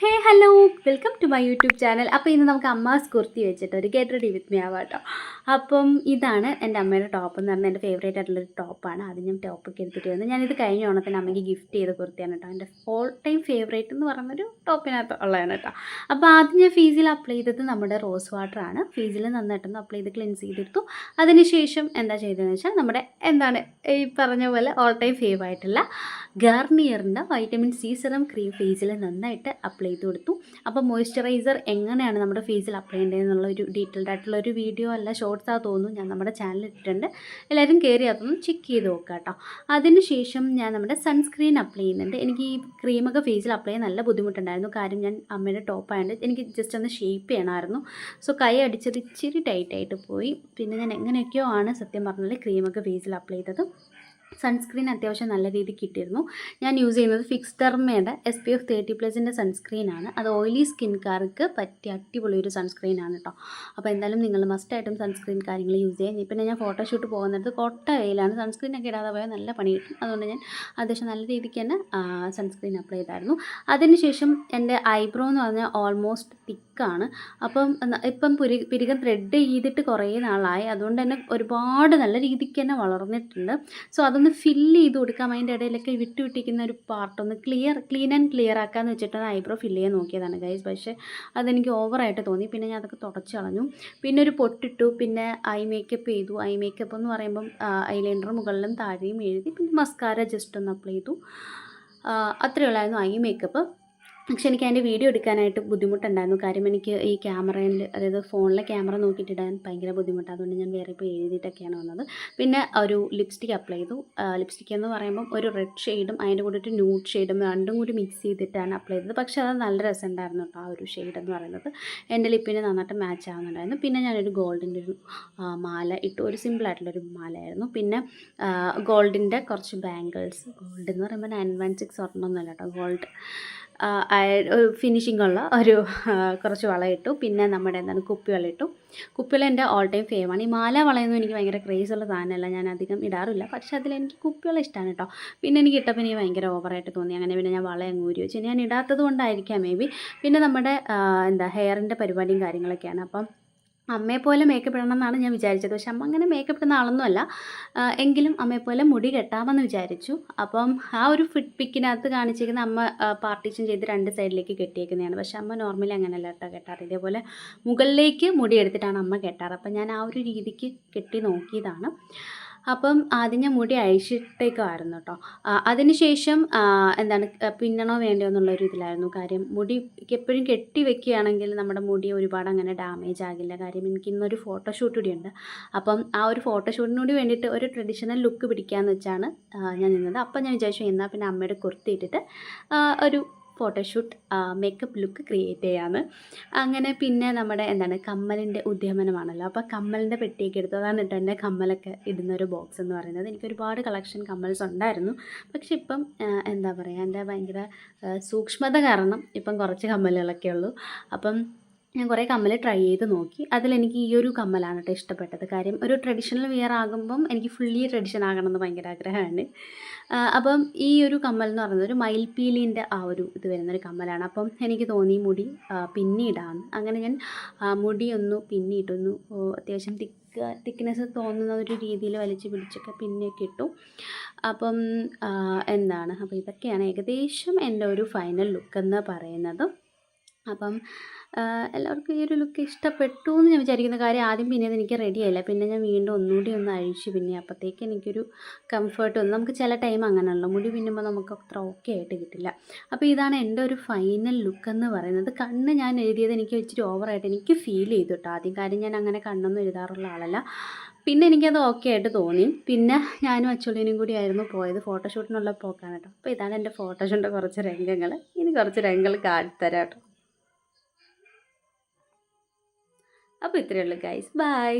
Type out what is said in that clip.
Hey hello welcome to my YouTube channel അപ്പോൾ ഇന്ന് നമുക്ക് അമ്മാസ് കുർത്തി വെച്ചിട്ട് ഒരു ഗെറ്റ് റെഡി വിത്ത് മീ ആവാം കേട്ടോ അപ്പം ഇതാണ് എന്റെ അമ്മയുടെ ടോപ്പ് എന്ന് പറഞ്ഞാൽ എന്റെ ഫേവറേറ്റ് ആയിട്ടുള്ളൊരു ടോപ്പാണ് അത് ഞാൻ ടോപ്പൊക്കെ എടുത്തിട്ട് വന്നത് ഞാനിത് കഴിഞ്ഞ ഓണത്തിന് അമ്മയ്ക്ക് ഗിഫ്റ്റ് ചെയ്ത കുർത്തിയാണ് കേട്ടോ. എന്റെ ഓൾ ടൈം ഫേവറേറ്റ് എന്ന് പറയുന്നൊരു ടോപ്പിനകത്ത് ഉള്ളതാണ് കേട്ടോ. അപ്പോൾ ആദ്യം ഞാൻ ഫീസിൽ അപ്ലൈ ചെയ്തത് നമ്മുടെ റോസ് വാട്ടറാണ് ഫീസിൽ നന്നായിട്ടൊന്ന് അപ്ലൈ ചെയ്ത് ക്ലിൻസ് ചെയ്തെടുത്തു അതിനുശേഷം എന്താ ചെയ്തതെന്ന് വെച്ചാൽ നമ്മുടെ എന്താണ് ഈ പറഞ്ഞ പോലെ ഓൾ ടൈം ഫേവ് ആയിട്ടുള്ള ഗാർണിയറിന്റെ വൈറ്റമിൻ സി സെറം ക്രീം ഫേസിൽ നന്നായിട്ട് അപ്ലൈ ചെയ്ത് കൊടുത്തു. അപ്പോൾ മോയ്സ്ചറൈസർ എങ്ങനെയാണ് നമ്മുടെ ഫേസിൽ അപ്ലൈ ചെയ്യേണ്ടതെന്നുള്ള ഒരു ഡീറ്റെയിൽഡ് ആയിട്ടുള്ള ഒരു വീഡിയോ അല്ല ഷോർട്സ് ആ തോന്നുന്നു. ഞാൻ നമ്മുടെ ചാനലിൽ ഇട്ടിട്ടുണ്ട്. എല്ലാവരും കയറി അതൊന്ന് ചെക്ക് ചെയ്ത് നോക്കുക കേട്ടോ. അതിനുശേഷം ഞാൻ നമ്മുടെ സൺസ്ക്രീൻ അപ്ലൈ ചെയ്യുന്നുണ്ട്. എനിക്ക് ഈ ക്രീമൊക്കെ ഫേസിൽ അപ്ലൈ ചെയ്യാൻ നല്ല ബുദ്ധിമുട്ടുണ്ടായിരുന്നു. കാര്യം ഞാൻ അമ്മയുടെ ടോപ്പ് ആയതുകൊണ്ട് എനിക്ക് ജസ്റ്റ് ഒന്ന് ഷേപ്പ് ചെയ്യണമായിരുന്നു. സോ കൈ അടിച്ചത് ഇച്ചിരി ടൈറ്റായിട്ട് പോയി. പിന്നെ ഞാൻ എങ്ങനെയൊക്കെയോ ആണ് സത്യം പറഞ്ഞാൽ ക്രീമൊക്കെ ഫേസിൽ അപ്ലൈ ചെയ്തത്. സൺസ്ക്രീൻ അത്യാവശ്യം നല്ല രീതിയിൽ കിട്ടിയിരുന്നു. ഞാൻ യൂസ് ചെയ്യുന്നത് ഫിക്സ് ഡെർമയുടെ എസ് പി എഫ് തേർട്ടി പ്ലസിന്റെ സൺസ്ക്രീനാണ് അത് ഓയിലി സ്കിൻകാർക്ക് പറ്റിയ അടിപൊളി ഒരു സൺസ്ക്രീനാണ് കേട്ടോ അപ്പോൾ എന്തായാലും നിങ്ങൾ മസ്റ്റായിട്ടും സൺസ്ക്രീൻ കാര്യങ്ങൾ യൂസ് ചെയ്യാം പിന്നെ ഞാൻ ഫോട്ടോഷൂട്ട് പോകുന്നിടത്ത് കൊട്ട വെയിലാണ്. സൺസ്ക്രീനൊക്കെ ഇടാതെ പോയാൽ നല്ല പണി കിട്ടും. അതുകൊണ്ട് ഞാൻ അത്യാവശ്യം നല്ല രീതിക്ക് തന്നെ സൺസ്ക്രീൻ അപ്ലൈ ചെയ്തായിരുന്നു. അതിനുശേഷം എന്റെ ഐബ്രോ എന്ന് പറഞ്ഞാൽ ഓൾമോസ്റ്റ് തിക്കാണ് അപ്പം ഇപ്പം പുരി പിരികം ത്രെഡ് ചെയ്തിട്ട് കുറേ നാളായി. അതുകൊണ്ട് തന്നെ ഒരുപാട് നല്ല രീതിക്ക് തന്നെ വളർന്നിട്ടുണ്ട്. സോ അതൊന്ന് ഒന്ന് ഫില്ല് ചെയ്ത് കൊടുക്കാം. അതിന്റെ ഇടയിലൊക്കെ വിട്ടു വിട്ടിരിക്കുന്ന ഒരു പാർട്ടൊന്ന് ക്ലിയർ ക്ലീൻ ആൻഡ് ക്ലിയർ ആക്കാമെന്ന് വെച്ചിട്ട് ഐബ്രോ ഫില്ല് ചെയ്യാൻ നോക്കിയതാണ് ഗൈസ് പക്ഷേ അതെനിക്ക് ഓവറായിട്ട് തോന്നി. പിന്നെ ഞാൻ അതൊക്കെ തുടച്ച് കളഞ്ഞു. പിന്നെ ഒരു പൊട്ടിട്ടു. പിന്നെ ഐ മേക്കപ്പ് ചെയ്തു. ഐ മേക്കപ്പ് എന്ന് പറയുമ്പം ഐലൈനർ മുകളിലും താഴെയും എഴുതി. പിന്നെ മസ്കാര ജസ്റ്റ് ഒന്ന് അപ്ലൈ ചെയ്തു. അത്രയുള്ളായിരുന്നു ഐ മേക്കപ്പ് പക്ഷെ എനിക്ക് അതിന്റെ വീഡിയോ എടുക്കാനായിട്ട് ബുദ്ധിമുട്ടുണ്ടായിരുന്നു. കാര്യം എനിക്ക് ഈ ക്യാമറയിൽ അതായത് ഫോണിലെ ക്യാമറ നോക്കിയിട്ടിടാൻ ഭയങ്കര ബുദ്ധിമുട്ടാണ് അതുകൊണ്ട് ഞാൻ വേറെ ഇപ്പോൾ എഴുതിയിട്ടൊക്കെയാണ് വന്നത്. പിന്നെ ഒരു ലിപ്സ്റ്റിക് അപ്ലൈ ചെയ്തു. ലിപ്സ്റ്റിക് എന്ന് പറയുമ്പം ഒരു റെഡ് ഷെയ്ഡും അതിന്റെ കൂടെ ഒരു ന്യൂഡ് ഷെയ്ഡും രണ്ടും കൂടി മിക്സ് ചെയ്തിട്ടാണ് അപ്ലൈ ചെയ്തത്. പക്ഷേ അത് നല്ല രസമുണ്ടായിരുന്നു കേട്ടോ ആ ഒരു ഷെയ്ഡ് എന്ന് പറയുന്നത്. എന്റെ ലിപ്പിന് നന്നായിട്ട് മാച്ച് ആവുന്നുണ്ടായിരുന്നു. പിന്നെ ഞാനൊരു ഗോൾഡിന്റെ ഒരു മാല ഇട്ടു. ഒരു സിമ്പിളായിട്ടുള്ളൊരു മാലയായിരുന്നു. പിന്നെ ഗോൾഡിന്റെ കുറച്ച് ബാംഗിൾസ്. ഗോൾഡ് എന്ന് പറയുമ്പോൾ നയൻ വൺ സിക്സ് ഒരെണ്ണമൊന്നുമല്ല കേട്ടോ ഗോൾഡ്. ഫിനിഷിംഗ് ഉള്ള ഒരു കുറച്ച് വളയിട്ടു പിന്നെ നമ്മുടെ എന്താണ് കുപ്പി ഇട്ടു. കുപ്പിവള എന്റെ ഓൾ ടൈം ഫേമാണ് ഈ മാല വളയൊന്നും എനിക്ക് ഭയങ്കര ക്രേസ് ഉള്ള സാധനമല്ല. ഞാൻ അധികം ഇടാറില്ല. പക്ഷേ അതിലെനിക്ക് കുപ്പിവള ഇഷ്ടമാണ് കേട്ടോ പിന്നെ എനിക്ക് ഇട്ടപ്പോൾ എനിക്ക് ഭയങ്കര ഓവറായിട്ട് തോന്നി. അങ്ങനെ പിന്നെ ഞാൻ വള അങ്ങ് ഊരി വെച്ചു. ഞാൻ ഇടാത്തത് കൊണ്ടായിരിക്കാം മേ ബി പിന്നെ നമ്മുടെ എന്താ ഹെയറിന്റെ പരിപാടിയും കാര്യങ്ങളൊക്കെയാണ്. അപ്പം അമ്മയെപ്പോലെ മേക്കപ്പ് ഇടണം എന്നാണ് ഞാൻ വിചാരിച്ചത്. പക്ഷെ അമ്മ അങ്ങനെ മേക്കപ്പ് ഇടുന്ന ആളൊന്നുമല്ല. എങ്കിലും അമ്മയെപ്പോലെ മുടി കെട്ടാമെന്ന് വിചാരിച്ചു. അപ്പം ആ ഒരു ഫിറ്റ് പിക്കിനകത്ത് കാണിച്ചിരിക്കുന്ന അമ്മ പാർട്ടീഷൻ ചെയ്ത് രണ്ട് സൈഡിലേക്ക് കെട്ടിയേക്കുന്നതാണ്. പക്ഷെ അമ്മ നോർമലി അങ്ങനെയല്ല കേട്ടോ കെട്ടാറ്. ഇതേപോലെ മുകളിലേക്ക് മുടി എടുത്തിട്ടാണ് അമ്മ കെട്ടാറ്. അപ്പം ഞാൻ ആ ഒരു രീതിക്ക് കെട്ടി നോക്കിയതാണ്. അപ്പം ആദ്യം ഞാൻ മുടി അഴിച്ചിട്ടേക്കുമായിരുന്നു കേട്ടോ അതിനുശേഷം എന്താണ് പിന്നണോ വേണ്ടയോ എന്നുള്ളൊരു ഇതിലായിരുന്നു കാര്യം. മുടി എപ്പോഴും കെട്ടി വെക്കുകയാണെങ്കിൽ നമ്മുടെ മുടി ഒരുപാട് അങ്ങനെ ഡാമേജ് ആകില്ല. കാര്യം എനിക്ക് ഇന്നൊരു ഫോട്ടോഷൂട്ട് കൂടി ഉണ്ട് അപ്പം ആ ഒരു ഫോട്ടോഷൂട്ടിനോട് വേണ്ടിയിട്ട് ഒരു ട്രഡീഷണൽ ലുക്ക് പിടിക്കാമെന്ന് വെച്ചാണ് ഞാൻ നിന്നത്. അപ്പം ഞാൻ വിചാരിച്ചു എന്നാൽ പിന്നെ അമ്മയുടെ കുർത്തി ഇട്ടിട്ട് ഒരു ഫോട്ടോഷൂട്ട് മേക്കപ്പ് ലുക്ക് ക്രിയേറ്റ് ചെയ്യാമെന്ന് അങ്ങനെ പിന്നെ നമ്മുടെ എന്താണ് കമ്മലിന്റെ ഉദ്യമനമാണല്ലോ. അപ്പോൾ കമ്മലിന്റെ പെട്ടിയൊക്കെ എടുത്തു അതാണ് കേട്ടോ എന്റെ കമ്മലൊക്കെ ഇടുന്ന ഒരു ബോക്സ് എന്ന് പറയുന്നത്. എനിക്ക് ഒരുപാട് കളക്ഷൻ കമ്മൽസ് ഉണ്ടായിരുന്നു. പക്ഷെ ഇപ്പം എന്താ പറയുക എന്റെ ഭയങ്കര സൂക്ഷ്മത കാരണം ഇപ്പം കുറച്ച് കമ്മലുകളൊക്കെ ഉള്ളൂ. അപ്പം ഞാൻ കുറേ കമ്മൽ ട്രൈ ചെയ്ത് നോക്കി. അതിലെനിക്ക് ഈ ഒരു കമ്മലാണ് കേട്ടോ ഇഷ്ടപ്പെട്ടത്. കാര്യം ഒരു ട്രഡീഷണൽ വിയർ ആകുമ്പം എനിക്ക് ഫുള്ളി ട്രഡീഷൻ എന്ന് ഭയങ്കര ആഗ്രഹമാണ്. അപ്പം ഈ ഒരു കമ്മൽ എന്ന് പറയുന്നത് ഒരു മയിൽപീലിന്റെ ആ ഒരു ഇത് വരുന്നൊരു കമ്മലാണ്. അപ്പം എനിക്ക് തോന്നി മുടി പിന്നീടാണ്. അങ്ങനെ ഞാൻ മുടി ഒന്ന് പിന്നിയിട്ടൊന്നു അത്യാവശ്യം തിക്ക് തിക്നെസ് തോന്നുന്ന ഒരു രീതിയിൽ വലിച്ചു പിടിച്ചൊക്കെ പിന്നെയൊക്കെ ഇട്ടു. അപ്പം എന്താണ്? അപ്പോൾ ഇതൊക്കെയാണ് ഏകദേശം എന്റെ ഒരു ഫൈനൽ ലുക്ക് എന്ന് പറയുന്നത്. അപ്പം എല്ലാവർക്കും ഈ ഒരു ലുക്ക് ഇഷ്ടപ്പെട്ടു എന്ന് ഞാൻ വിചാരിക്കുന്ന കാര്യം ആദ്യം പിന്നെ എനിക്ക് റെഡിയായില്ല പിന്നെ ഞാൻ വീണ്ടും ഒന്നുകൂടി ഒന്ന് അഴിച്ചു. പിന്നെ അപ്പോഴത്തേക്ക് എനിക്കൊരു കംഫർട്ട് വന്നു. നമുക്ക് ചില ടൈം അങ്ങനെയല്ലോ മുടി പിന്നുമ്പോൾ നമുക്ക് അത്ര ഓക്കെ ആയിട്ട് കിട്ടില്ല. അപ്പോൾ ഇതാണ് എന്റെ ഒരു ഫൈനൽ ലുക്ക് എന്ന് പറയുന്നത്. കണ്ണ് ഞാൻ എഴുതിയത് എനിക്ക് ഇച്ചിരി ഓവറായിട്ട് എനിക്ക് ഫീൽ ചെയ്തു കേട്ടോ ആദ്യം കാര്യം ഞാൻ അങ്ങനെ കണ്ണൊന്നും എഴുതാറുള്ള ആളല്ല. പിന്നെ എനിക്കത് ഓക്കെ ആയിട്ട് തോന്നി. പിന്നെ ഞാനും അച്ചുള്ളിനും കൂടി ആയിരുന്നു പോയത്. ഫോട്ടോഷൂട്ടിനുള്ള പോക്കാണ് കേട്ടോ അപ്പോൾ ഇതാണ് എന്റെ ഫോട്ടോഷൂട്ടിന്റെ കുറച്ച് രംഗങ്ങൾ ഇനി കുറച്ച് രംഗങ്ങൾ കാട്ടിത്തരാം കേട്ടോ അപ്പോൾ ഇത്രയേ ഉള്ളൂ ഗൈസ് ബൈ